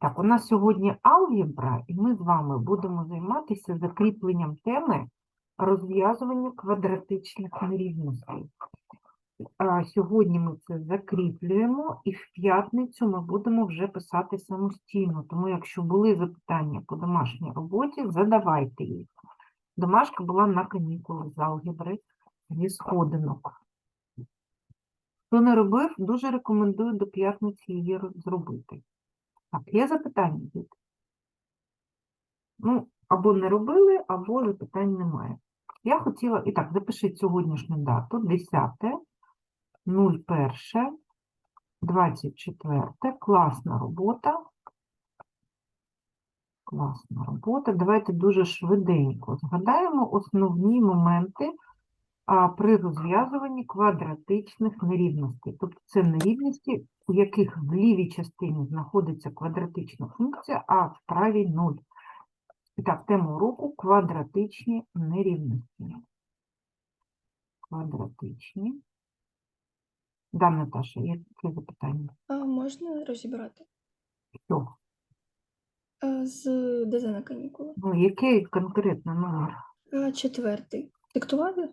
Так, у нас сьогодні алгебра, і ми з вами будемо займатися закріпленням теми розв'язування квадратичних нерівностей. Сьогодні ми це закріплюємо, і в п'ятницю ми будемо вже писати самостійно. Тому, якщо були запитання по домашній роботі, задавайте їх. Домашка була на канікулах з алгебри зі сходинок. Хто не робив, дуже рекомендую до п'ятниці її зробити. Так, є запитання, діти? Ну, або не робили, або запитань немає. Я хотіла, і так, запишіть сьогоднішню дату, 10, 01, 24, класна робота. Класна робота. Давайте дуже швиденько згадаємо основні моменти при розв'язуванні квадратичних нерівностей. Тобто це нерівності, у яких в лівій частині знаходиться квадратична функція, а в правій – нуль. І так, тема уроку – квадратичні нерівності. Квадратичні. Да, Наташа, яке запитання? А можна розібрати? Що? З ДЗ на канікули. Ну, який конкретно номер? Четвертий. Диктувати?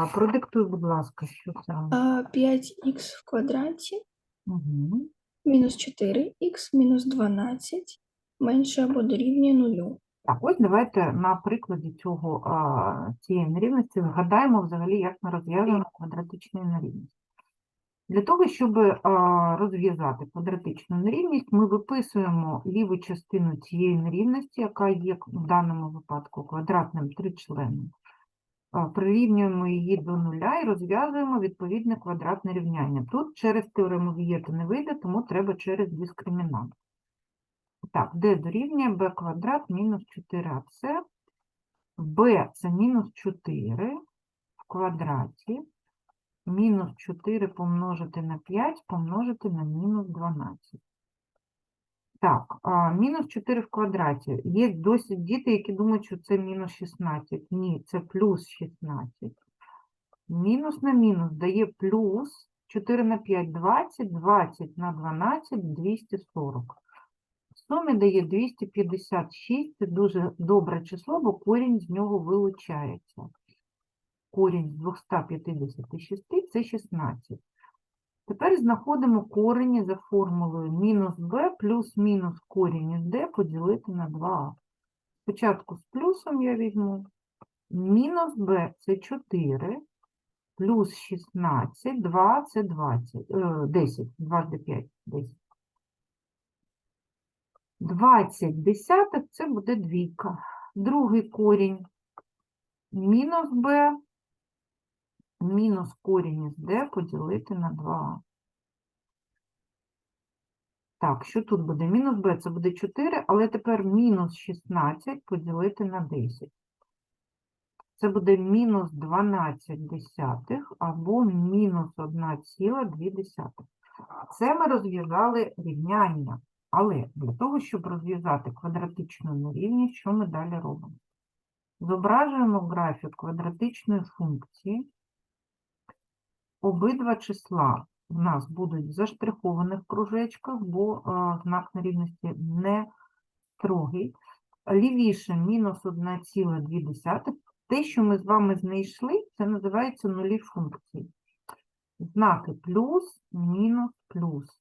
А, продиктуй, будь ласка, що? А, 5х в квадраті Угу. мінус 4х мінус 12 менше або дорівнює нулю. Так, ось давайте на прикладі цього, а, цієї нерівності згадаємо взагалі, як ми розв'язуємо квадратичну нерівність. Для того, щоб розв'язати квадратичну нерівність, ми виписуємо ліву частину цієї нерівності, яка є в даному випадку квадратним тричленом. Прирівнюємо її до нуля і розв'язуємо відповідне квадратне рівняння. Тут через теорему Вієта не вийде, тому треба через дискримінант. Так, d дорівнює b квадрат мінус 4ac. b це мінус 4 в квадраті. Мінус 4 помножити на 5 помножити на мінус 12. Так, а, мінус 4 в квадраті. Є досить діти, які думають, що це мінус 16. Ні, це плюс 16. Мінус на мінус дає плюс 4 на 5 – 20, 20 на 12 – 240. В сумі дає 256, це дуже добре число, бо корінь з нього вилучається. Корінь з 256 – це 16. Тепер знаходимо корені за формулою мінус b плюс мінус корінь із d поділити на 2a. Спочатку з плюсом я візьму. Мінус b – це 4, плюс 16, 2 – це 20, е, 10, 2 до 5, 10. 20 десятих – це буде двійка. Другий корінь мінус b мінус корінь із d поділити на 2. Так, що тут буде? Мінус b це буде 4, але тепер мінус 16 поділити на 10. Це буде мінус 12 десятих або мінус 1,2. Це ми розв'язали рівняння. Але для того, щоб розв'язати квадратичну нерівність, що ми далі робимо? Зображуємо графік квадратичної функції. Обидва числа в нас будуть в заштрихованих кружечках, бо е, знак нерівності не строгий. Лівіше мінус 1,2. Те, що ми з вами знайшли, це називається нулі функції. Знаки плюс, мінус, плюс.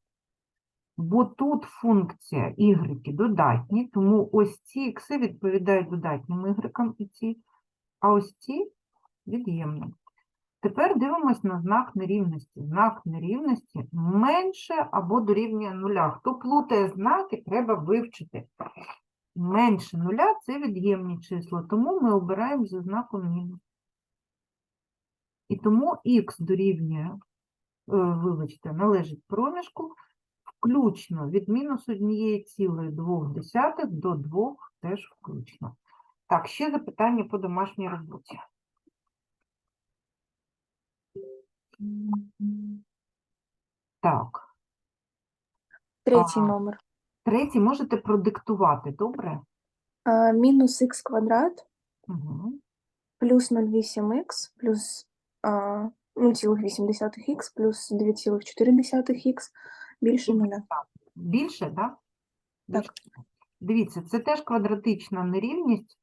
Бо тут функція y додатні, тому ось ці ікси відповідають додатнім y а ось ці від'ємним. Тепер дивимось на знак нерівності. Знак нерівності менше або дорівнює нуля. Хто плутає знаки, треба вивчити. Менше нуля – це від'ємні числа, тому ми обираємо за знаком мінус. І тому х дорівнює, е, вибачте, належить проміжку, включно від мінус 1,2 до 2 теж включно. Так, ще запитання по домашній роботі. Так, Третій Ага. номер. третій можете продиктувати, добре? А, мінус х квадрат Угу. плюс 0,8х плюс а, 0,8х плюс 2,4х більше нуля. Більше, так? Так. Дивіться, це теж квадратична нерівність,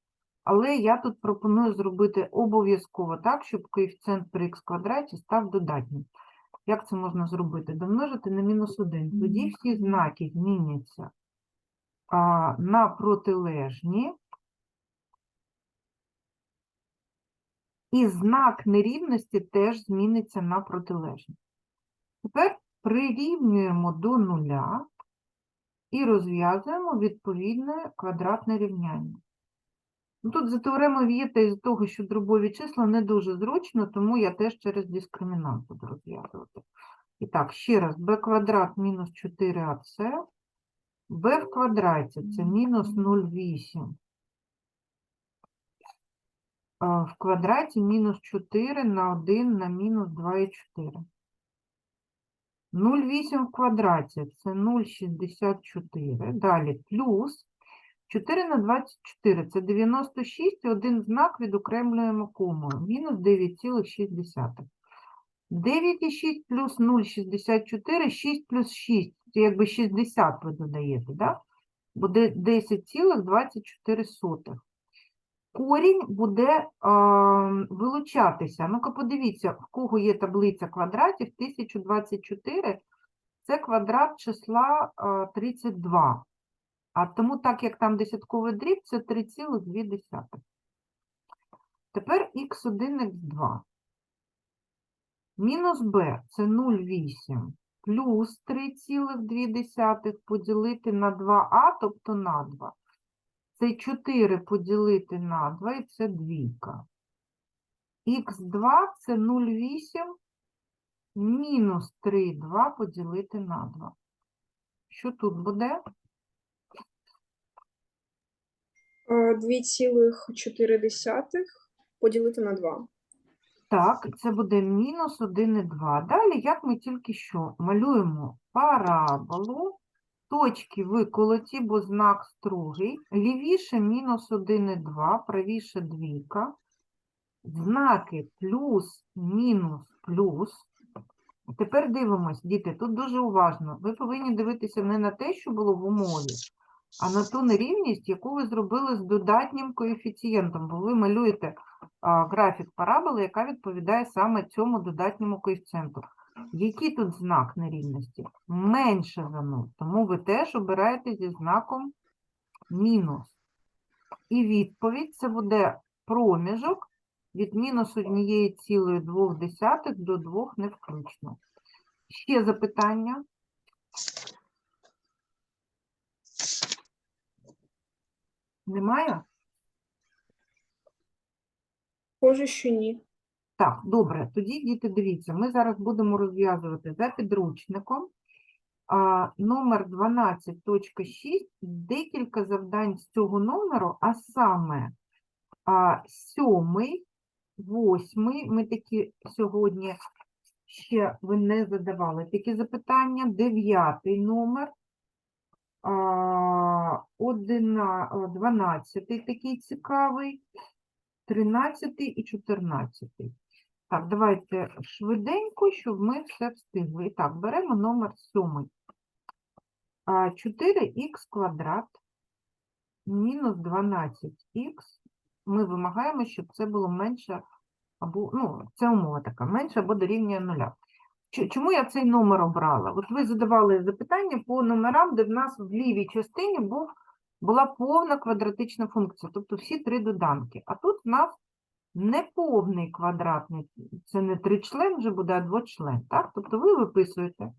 але я тут пропоную зробити обов'язково так, щоб коефіцієнт при х квадраті став додатнім. Як це можна зробити? Домножити на мінус 1. Тоді всі знаки зміняться а, на протилежні. І знак нерівності теж зміниться на протилежні. Тепер прирівнюємо до нуля і розв'язуємо відповідне квадратне рівняння. Ну, Тут за теоремою Вієта із того, що дробові числа не дуже зручно, тому я теж через дискримінант буду розв'язувати. І так, ще раз, b квадрат мінус 4ac, b в квадраті це мінус 0,8. В квадраті мінус 4 на 1 на мінус 2,4. 0,8 в квадраті це 0,64. Далі плюс 4 на 24 це 96, і один знак відокремлюємо комою. Мінус 9,6. 9,6 плюс 0,64, 6 плюс 6, це якби 60 ви додаєте, да? буде 10,24. Корінь буде а, вилучатися. Ну-ка подивіться, в кого є таблиця квадратів, 1024 це квадрат числа а, 32. А тому, так як там десятковий дріб, це 3,2. Тепер х1, х2. Мінус b це 0,8 плюс 3,2 поділити на 2а, тобто на 2. Це 4 поділити на 2, і це двійка. х2 це 0,8 мінус 3,2 поділити на 2. Що тут буде? Е, 2,4 поділити на 2. Так, це буде мінус 1,2. Далі, як ми тільки що малюємо параболу, точки виколоті, бо знак строгий, лівіше мінус 1,2, правіше двійка, знаки плюс, мінус, плюс. Тепер дивимось, діти, тут дуже уважно. Ви повинні дивитися не на те, що було в умові, а на ту нерівність, яку ви зробили з додатнім коефіцієнтом, бо ви малюєте графік параболи, яка відповідає саме цьому додатньому коефіцієнту. Який тут знак нерівності? Менше за 0. Тому ви теж обираєте зі знаком мінус. І відповідь це буде проміжок від мінус 1,2 до 2 не включно. Ще запитання? Немає? Схоже, що ні. Так, добре. Тоді, діти, дивіться, ми зараз будемо розв'язувати за підручником. А, номер 12.6, декілька завдань з цього номеру, а саме а, сьомий, восьмий, ми такі сьогодні ще ви не задавали такі запитання, дев'ятий номер, 11, 12 такий цікавий, 13 і 14. Так, давайте швиденько, щоб ми все встигли. І так, беремо номер 7. 4х квадрат мінус 12х. Ми вимагаємо, щоб це було менше, або, ну, це умова така, менше або дорівнює 0. Чому я цей номер обрала? От ви задавали запитання по номерам, де в нас в лівій частині був, була повна квадратична функція, тобто всі три доданки. А тут в нас неповний квадратний, це не тричлен вже буде, а двочлен. Так? Тобто ви виписуєте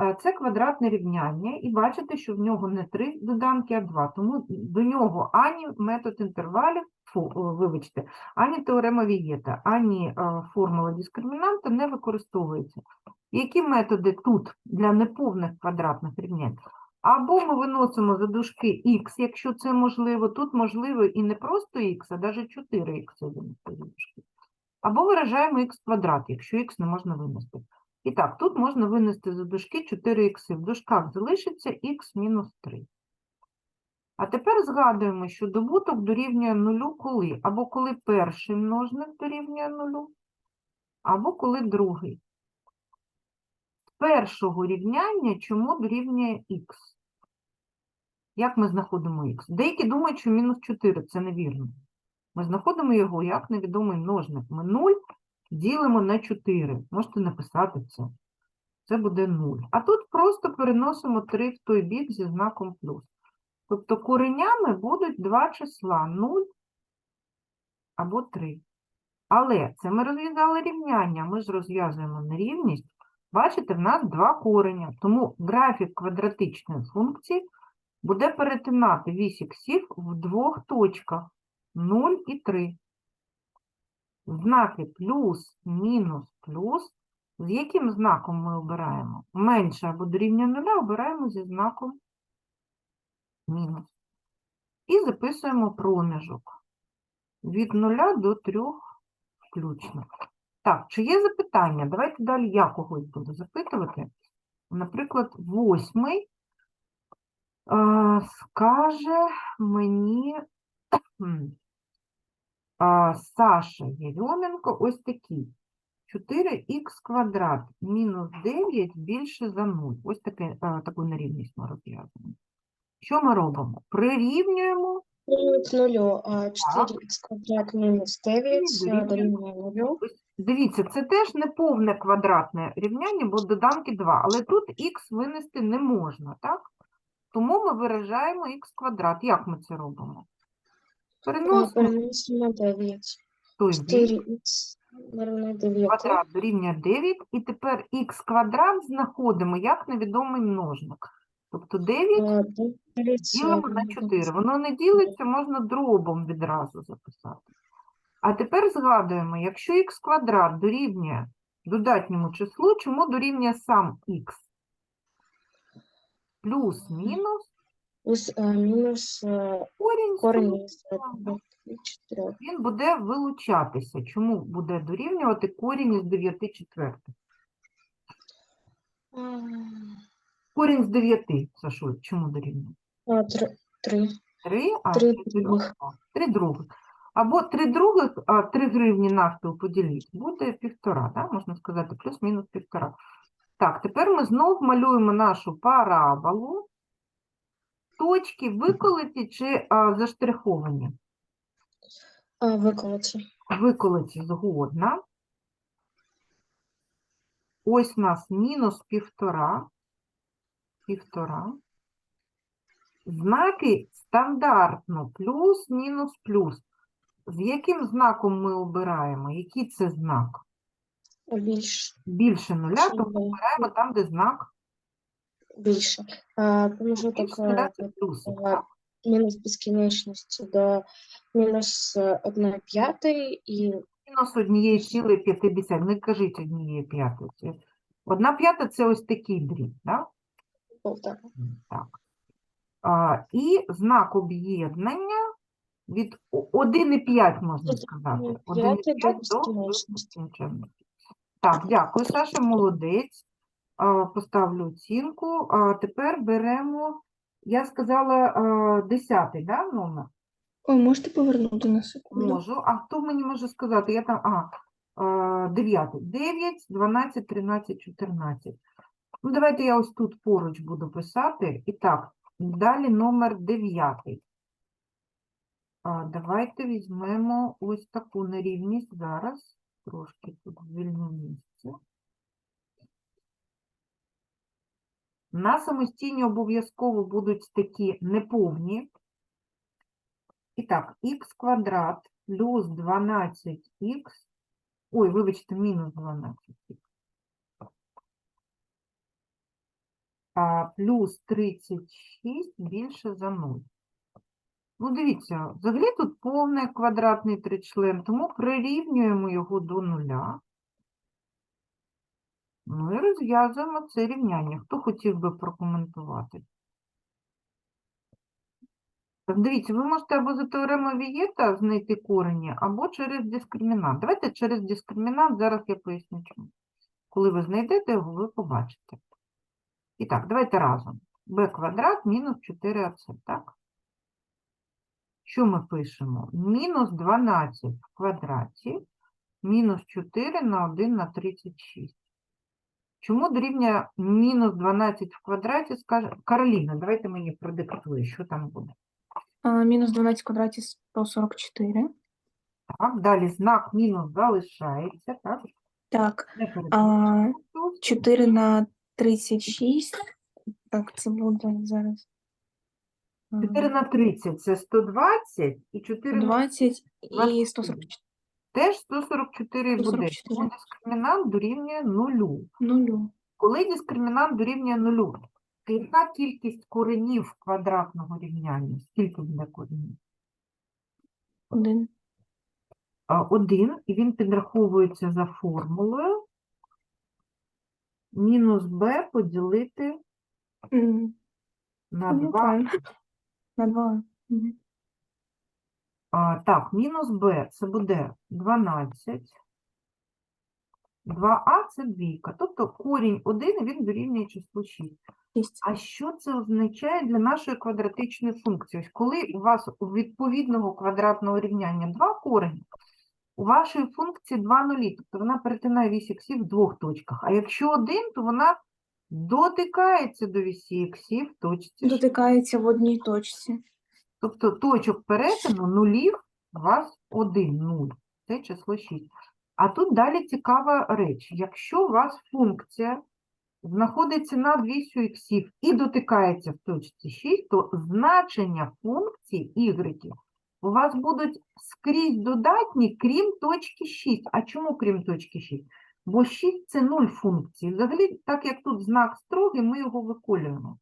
е, це квадратне рівняння, і бачите, що в нього не три доданки, а два. Тому до нього ані метод інтервалів, фу, вибачте, ані теорема Вієта, ані е, формула дискримінанта не використовується. Які методи тут для неповних квадратних рівнянь? Або ми виносимо за дужки х, якщо це можливо. Тут можливо і не просто х, а навіть 4х винести за дужки. Або виражаємо х квадрат, якщо х не можна винести. І так, тут можна винести за дужки 4х. В дужках залишиться х мінус 3. А тепер згадуємо, що добуток дорівнює нулю коли? Або коли перший множник дорівнює нулю, або коли другий. Першого рівняння чому дорівнює х? Як ми знаходимо х? Деякі думають, що мінус 4 це невірно. Ми знаходимо його як невідомий множник. Ми 0 ділимо на 4. Можете написати це. Це буде 0. А тут просто переносимо 3 в той бік зі знаком плюс. Тобто коренями будуть два числа 0 або 3. Але це ми розв'язали рівняння, ми ж розв'язуємо нерівність. Бачите, в нас два кореня, тому графік квадратичної функції буде перетинати вісь іксів в двох точках 0 і 3. Знаки плюс, мінус, плюс. З яким знаком ми обираємо? Менше або дорівнює нуля обираємо зі знаком мінус. І записуємо проміжок від 0 до 3 включно. Так, чи є запитання? Давайте далі я когось буду запитувати. Наприклад, восьмий скаже мені Саша Єрьоменко ось такий. 4х квадрат мінус 9 більше за 0. Ось таке, е, таку нерівність ми розв'язуємо. Що ми робимо? Прирівнюємо Дорівнює нулю, а 4х квадрат мінус 9 дорівнює дорівнює нулю. Дивіться, це теж не повне квадратне рівняння, бо доданки 2, але тут х винести не можна, так? Тому ми виражаємо х квадрат. Як ми це робимо? Переносимо Переносимо 9. той 4х дорівнює 9. квадрат дорівнює 9, і тепер х квадрат знаходимо як невідомий множник. Тобто 9 ділимо на 4. Воно не ділиться, можна дробом відразу записати. А тепер згадуємо, якщо х квадрат дорівнює додатньому числу, чому дорівнює сам х? Плюс-мінус Плюс мінус корінь корінь із 4. він буде вилучатися. Чому буде дорівнювати корінь із 9 четвертих? Корінь з 9, Сашуль, чому дорівнює? 3. 3, а Три три других. Три других. Або три других, а 3 гривні навпіл поділіть, буде півтора, да? можна сказати, плюс-мінус півтора. Так, тепер ми знов малюємо нашу параболу. Точки виколоті чи а, заштриховані? Виколоті. Виколоті згодна. Ось у нас мінус півтора. Півтора. Знаки стандартно плюс, мінус, плюс. З яким знаком ми обираємо? Який це знак? Більш. Більше нуля, то Більше. обираємо там, де знак Більше. А, Промежуток більше а, так? мінус безкінечності до мінус 1 п'ятої і Мінус однієї цілої п'ятидесят. Не кажіть однієї п'ятої. Одна п'ята – це ось такий дріб, да? Полтора. Так. А, і знак об'єднання від 1,5 можна сказати. 1,5 1,5 до до Так, дякую, Саша, молодець. А, Поставлю оцінку. А тепер беремо, я сказала, а, 10 да, номер? О, можете повернути на секунду? Можу. А хто мені може сказати? Я там, а 9. 9, 12, 13, 14. Ну, давайте я ось тут поруч буду писати. І так, далі номер 9. А, давайте візьмемо ось таку нерівність зараз. Трошки тут звільню місце. На самостійні обов'язково будуть такі неповні. І так, х квадрат плюс 12х, ой, вибачте, мінус 12х, а плюс 36 більше за 0. Ну, дивіться, взагалі тут повний квадратний тричлен, тому прирівнюємо його до нуля. Ну і розв'язуємо це рівняння. Хто хотів би прокоментувати? Так, Дивіться, ви можете або за теоремою Вієта знайти корені, або через дискримінант. Давайте через дискримінант, зараз я поясню чому. Коли ви знайдете його, ви побачите. І так, давайте разом. b квадрат мінус 4ac, так? Що ми пишемо? Мінус 12 в квадраті, мінус 4 на 1 на 36. Чому дорівнює мінус 12 в квадраті? Скаже Кароліна, давайте мені продиктує, що там буде. Мінус 12 в квадраті 144. Так, далі знак мінус залишається, так? Так, а, 4 на 36. Так, це буде зараз. 4 на 30 – це 120, і 4 на 20 і 144. теж 144 буде. 144. Тому дискримінант дорівнює нулю. Нулю. Коли дискримінант дорівнює нулю, то яка кількість коренів квадратного рівняння? Скільки буде коренів? Один. А, Один, і він підраховується за формулою. Мінус b поділити на ну, 2. правильно. На 2. Мгм. А, так, мінус b це буде 12. 2а це двійка. Тобто корінь 1, він дорівнює числу 6. Шість. А що це означає для нашої квадратичної функції? Ось Коли у вас у відповідного квадратного рівняння два корені, у вашої функції два нулі, тобто вона перетинає вісь іксів в двох точках. А якщо один, то вона дотикається до вісі іксів в точці. Дотикається в одній точці. Тобто точок перетину нулів у вас один нуль. Це число 6. А тут далі цікава реч. Якщо у вас функція знаходиться над вісю іксів і дотикається в точці 6, то значення функції y у вас будуть скрізь додатні, крім точки 6. А чому крім точки 6? Бо 6 – це 0 функції. Взагалі, так як тут знак строгий, ми його виколюємо.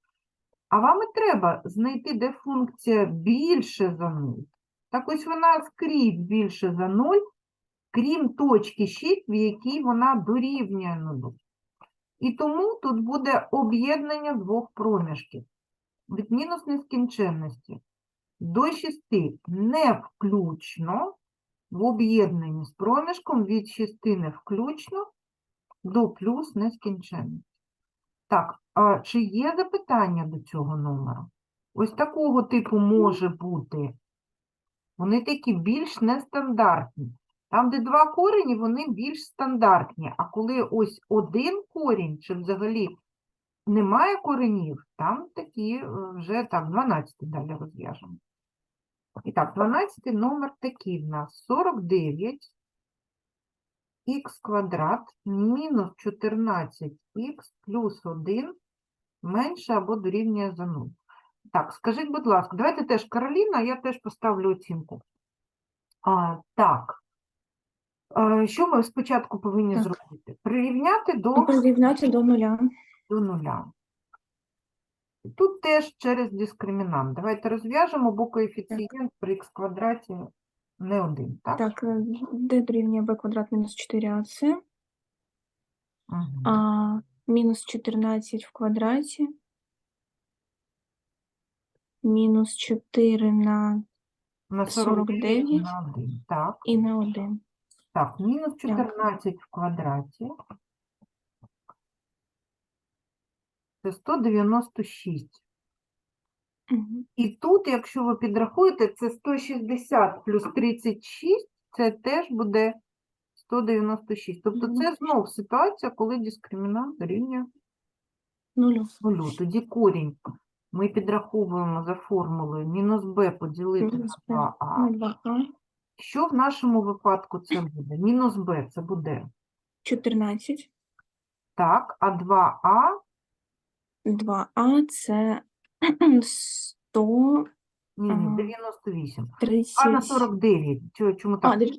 А вам і треба знайти, де функція більше за 0. Так ось вона скрізь більше за 0, крім точки 6, в якій вона дорівнює 0. І тому тут буде об'єднання двох проміжків. Від мінус нескінченності до 6 не включно, в об'єднанні з проміжком від 6 не включно до плюс нескінченності. Так, а чи є запитання до цього номера? Ось такого типу може бути. Вони такі більш нестандартні. Там, де два корені, вони більш стандартні. А коли ось один корінь, чи взагалі немає коренів, там такі е, вже так, 12 далі розв'яжемо. І так, 12 номер такий в нас 49 х квадрат мінус 14х плюс 1 менше або дорівнює за 0. Так, скажіть, будь ласка, давайте теж Кароліна, я теж поставлю оцінку. А, так. Е, Що ми спочатку повинні Так. зробити? Прирівняти до, Прирівняти до нуля. до нуля. Тут теж через дискримінант. Давайте розв'яжемо, бо коефіцієнт при х квадраті не один, так? Так, е, d дорівнює b квадрат мінус 4ac, Мгм. а мінус 14 в квадраті, мінус 4 на На 49 49. на 1, так. і на 1. Так, мінус 14 в квадраті. Це 196. Мгм. І тут, якщо ви підрахуєте, це 160 плюс 36, це теж буде 196. Тобто це знов ситуація, коли дискримінант дорівнює Нулю. нулю. Тоді корінь ми підраховуємо за формулою мінус b поділити на 2а. На 2а. Що в нашому випадку це буде? Мінус b це буде 14. так, а 2а 2а це 130. ні, ні, Ага. 98. 2 на 49. Чому, чому так? А, диві-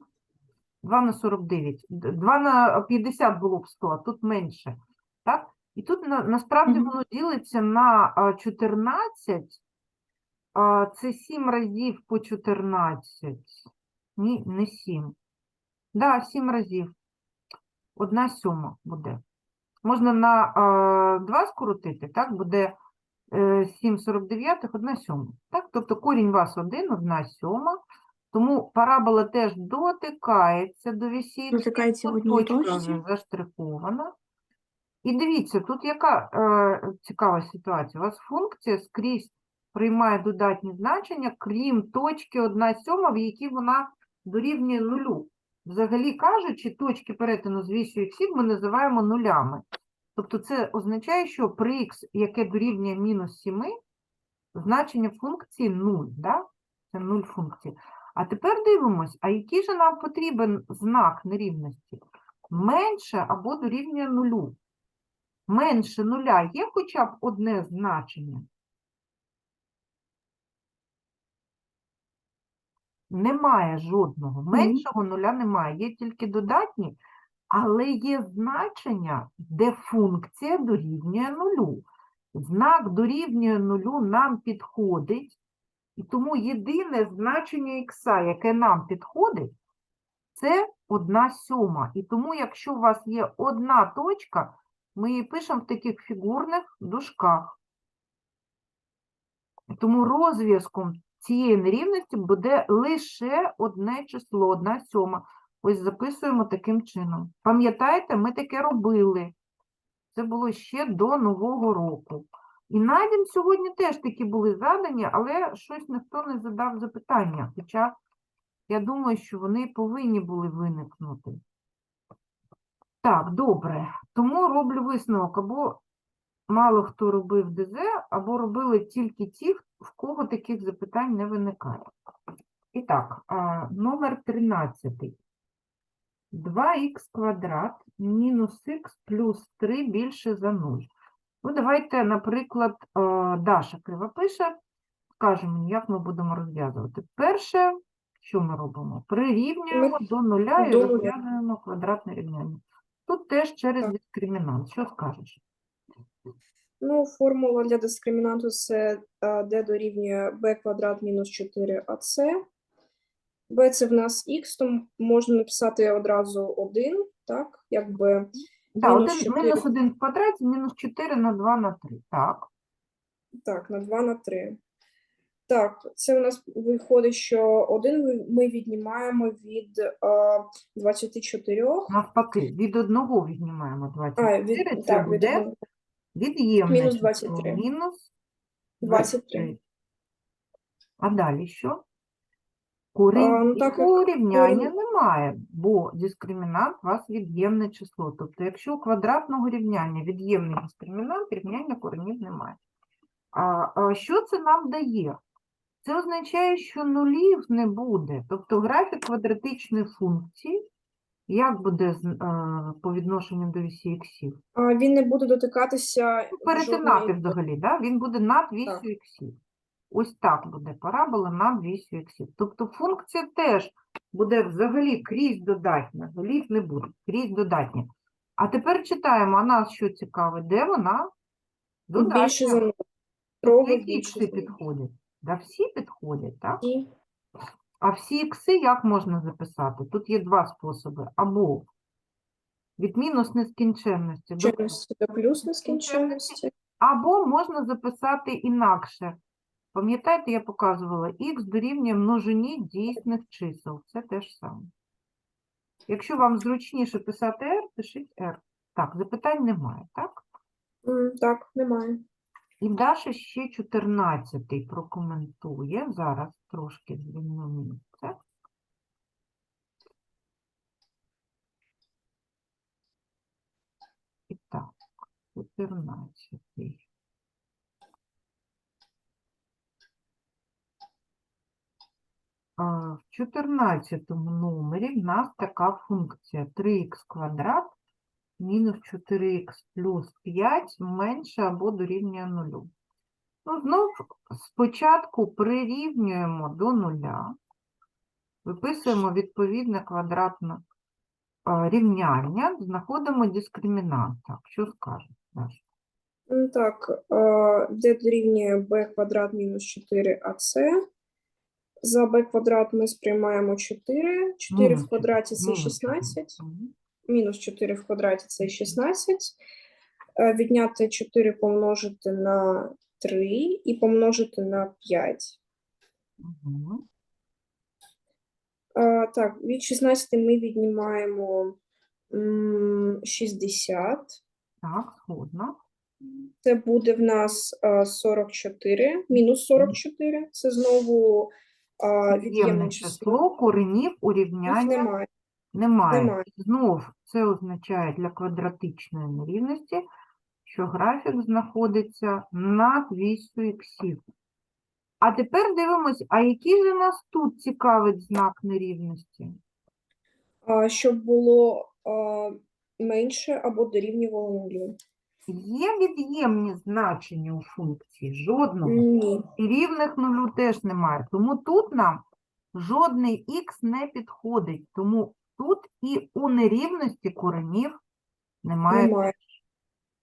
2 на 49. Д- 2 на 50 було б 100, а тут менше. Так? І тут на, насправді Мгм. воно ділиться на а, 14. А, це 7 разів по 14. Ні, не 7. Да, 7 разів. Одна сьома буде. Можна на а, 2 скоротити, так? Буде е, 7 49, 1 сьома. Так? Тобто корінь вас 1, 1 сьома. Тому парабола теж дотикається до вісі. Дотикається в одній точка точці. вже заштрихована. І дивіться, тут яка е, цікава ситуація. У вас функція скрізь приймає додатні значення, крім точки 1 сьома, в якій вона дорівнює нулю. Взагалі кажучи, точки перетину з вісю іксів ми називаємо нулями. Тобто це означає, що при х, яке дорівнює мінус 7, значення функції 0, да? це 0 функції. А тепер дивимось, а який же нам потрібен знак нерівності? Менше або дорівнює нулю. Менше нуля є хоча б одне значення? Немає жодного. Меншого нуля немає. Є тільки додатні, але є значення, де функція дорівнює нулю. Знак дорівнює нулю нам підходить, і тому єдине значення х, яке нам підходить, це одна сьома. І тому, якщо у вас є одна точка, ми її пишемо в таких фігурних дужках. Тому розв'язком цієї нерівності буде лише одне число, одна сьома. Ось записуємо таким чином. Пам'ятаєте, ми таке робили. Це було ще до Нового року. І на дім сьогодні теж такі були задані, але щось ніхто не задав запитання. Хоча я думаю, що вони повинні були виникнути. Так, добре. Тому роблю висновок. Або мало хто робив ДЗ, або робили тільки ті, в кого таких запитань не виникає. І так, номер 13. 2х квадрат мінус х плюс 3 більше за 0. Ну, давайте, наприклад, Даша кривопише, скаже мені, як ми будемо розв'язувати. Перше, що ми робимо? Прирівнюємо до нуля і розв'язуємо квадратне рівняння. Тут теж через дискримінант. Що скажеш? Ну, формула для дискримінанту це е, d дорівнює b квадрат мінус 4ac. b це в нас x, тому можна написати одразу 1, так? Якби Так, Мінус один, 4. мінус 1 в квадраті, мінус 4 на 2 на 3. Так. так, на 2 на 3. Так, це у нас виходить, що 1 ми віднімаємо від е, 24. Навпаки, від одного віднімаємо 24. А, від, це так, від буде одного. Від'ємне мінус число. 23. Мінус 23. А далі що? Корінь ну, так як рівняння корінь- немає, бо дискримінант у вас від'ємне число. Тобто, якщо у квадратного рівняння від'ємний дискримінант, рівняння коренів немає. А, а що це нам дає? Це означає, що нулів не буде. Тобто графік квадратичної функції, як буде з- е, по відношенню до вісі іксів? А, він не буде дотикатися Ну, перетинати жодної- взагалі, да? він буде над вісю іксів. Ось так буде парабола над вісю іксів. Тобто функція теж буде взагалі крізь додатня, голів не буде, крізь додатня. А тепер читаємо, а нас що цікавить, де вона? Додатня. більше за нуль. Тобто які більше ікси за нуль. підходять? Да, всі підходять, так? І А всі ікси як можна записати? Тут є два способи. Або від мінус нескінченності до до плюс нескінченності. Або можна записати інакше. Пам'ятаєте, я показувала, х дорівнює множині дійсних чисел. Це те ж саме. Якщо вам зручніше писати r, пишіть r. Так, запитань немає, так? М, Так, немає. І Даша ще 14 прокоментує. Зараз трошки звільню місце. І так, 14. А, В 14 номері в нас така функція 3х квадрат мінус 4х плюс 5 менше або дорівнює нулю. Ну, знов спочатку прирівнюємо до нуля, виписуємо відповідне квадратне рівняння, знаходимо дискримінант. Що скажеш, Даша? Так, d дорівнює b квадрат мінус 4ac. За b квадрат ми сприймаємо 4. 4 в квадраті це 16. Мінус 4 в квадраті це 16. Е, Відняти 4 помножити на 3 і помножити на 5. Мгм. Е, Так, від 16 ми віднімаємо 60. Так, згодна. Це буде в нас е, 44, мінус 44. Це знову е, Від'ємне число. число коренів у Їх рівняння немає. Немає. Немає. Знов це означає для квадратичної нерівності, що графік знаходиться над вісю іксів. А тепер дивимось, а який же нас тут цікавить знак нерівності? А, щоб було а, менше або дорівнювало нулю. Є від'ємні значення у функції? Жодного. Ні. І рівних нулю теж немає. Тому тут нам жодний х не підходить. Тому тут і у нерівності коренів немає. Немає.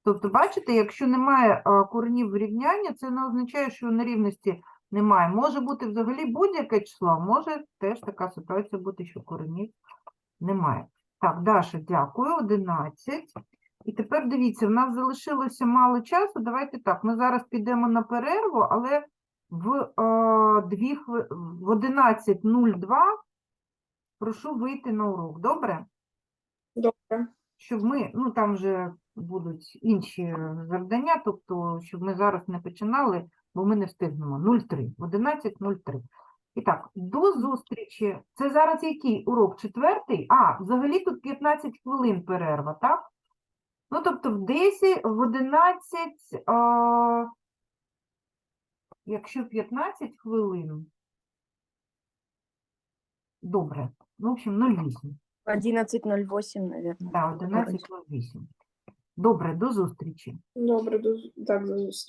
Тобто, бачите, якщо немає а, коренів в рівнянні, це не означає, що у нерівності немає. Може бути взагалі будь-яке число, може теж така ситуація бути, що коренів немає. Так, Даша, дякую. 11. І тепер дивіться, в нас залишилося мало часу. Давайте так, ми зараз підемо на перерву, але в, е, дві в 11.02 прошу вийти на урок. Добре? Добре. щоб ми, ну там вже будуть інші завдання, тобто, щоб ми зараз не починали, бо ми не встигнемо. 03, 11.03. І так, до зустрічі. Це зараз який урок? Четвертий? А, взагалі тут 15 хвилин перерва, так? Ну, тобто в 10, в 11, а, якщо 15 хвилин, добре, в общем, 08. 11.08, наверное. Да, 11.08. Добре, до зустрічі. Добре, до... так, до зустрічі.